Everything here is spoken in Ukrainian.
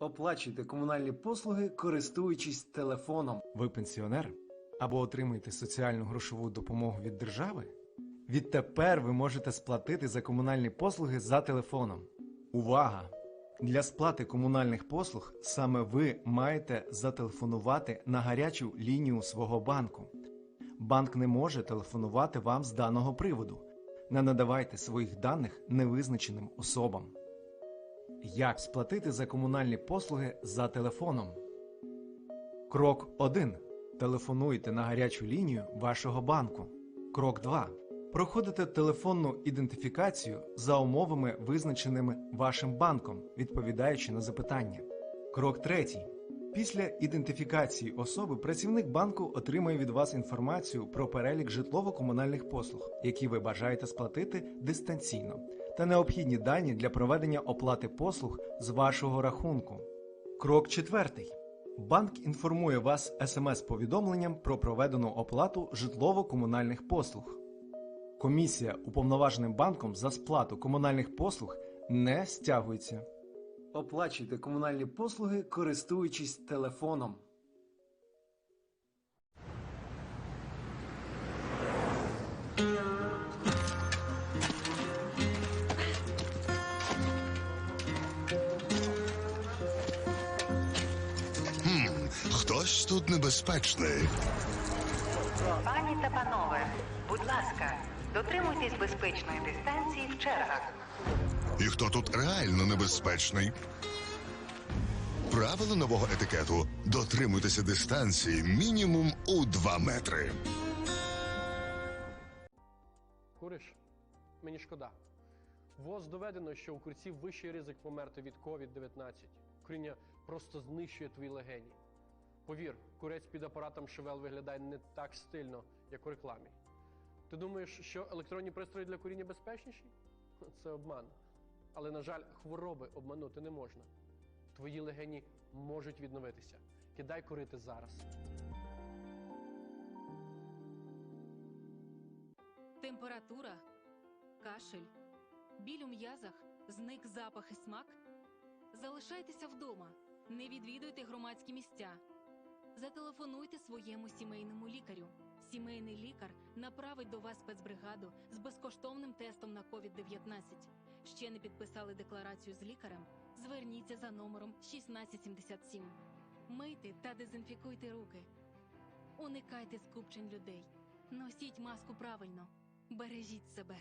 Оплачуйте комунальні послуги, користуючись телефоном. Ви пенсіонер? Або отримуєте соціальну грошову допомогу від держави? Відтепер ви можете сплатити за комунальні послуги за телефоном. Увага! Для сплати комунальних послуг саме ви маєте зателефонувати на гарячу лінію свого банку. Банк не може телефонувати вам з даного приводу. Не надавайте своїх даних невизначеним особам. Як сплатити за комунальні послуги за телефоном? Крок 1. Телефонуйте на гарячу лінію вашого банку. Крок 2. Проходите телефонну ідентифікацію за умовами, визначеними вашим банком, відповідаючи на запитання. Крок 3. Після ідентифікації особи працівник банку отримує від вас інформацію про перелік житлово-комунальних послуг, які ви бажаєте сплатити дистанційно, та необхідні дані для проведення оплати послуг з вашого рахунку. Крок 4. Банк інформує вас смс-повідомленням про проведену оплату житлово-комунальних послуг. Комісія уповноваженим банком за сплату комунальних послуг не стягується. Оплачуйте комунальні послуги, користуючись телефоном. Хтось тут небезпечний. Пані та панове, будь ласка, дотримуйтесь безпечної дистанції в чергах. І хто тут реально небезпечний? Правила нового етикету: дотримуйтеся дистанції мінімум у 2 метри. Куриш? Мені шкода. ВОЗ доведено, що у курців вищий ризик померти від COVID-19. Куріння просто знищує твої легені. Повір, курець під апаратом Шевел виглядає не так стильно, як у рекламі. Ти думаєш, що електронні пристрої для куріння безпечніші? Це обман. Але, на жаль, хвороби обманути не можна. Твої легені можуть відновитися. Кидай курити зараз. Температура, кашель, біль у м'язах, зник запах і смак. Залишайтеся вдома, не відвідуйте громадські місця. Зателефонуйте своєму сімейному лікарю. Сімейний лікар направить до вас спецбригаду з безкоштовним тестом на COVID-19. Ще не підписали декларацію з лікарем? Зверніться за номером 1677. Мийте та дезінфікуйте руки. Уникайте скупчень людей. Носіть маску правильно. Бережіть себе.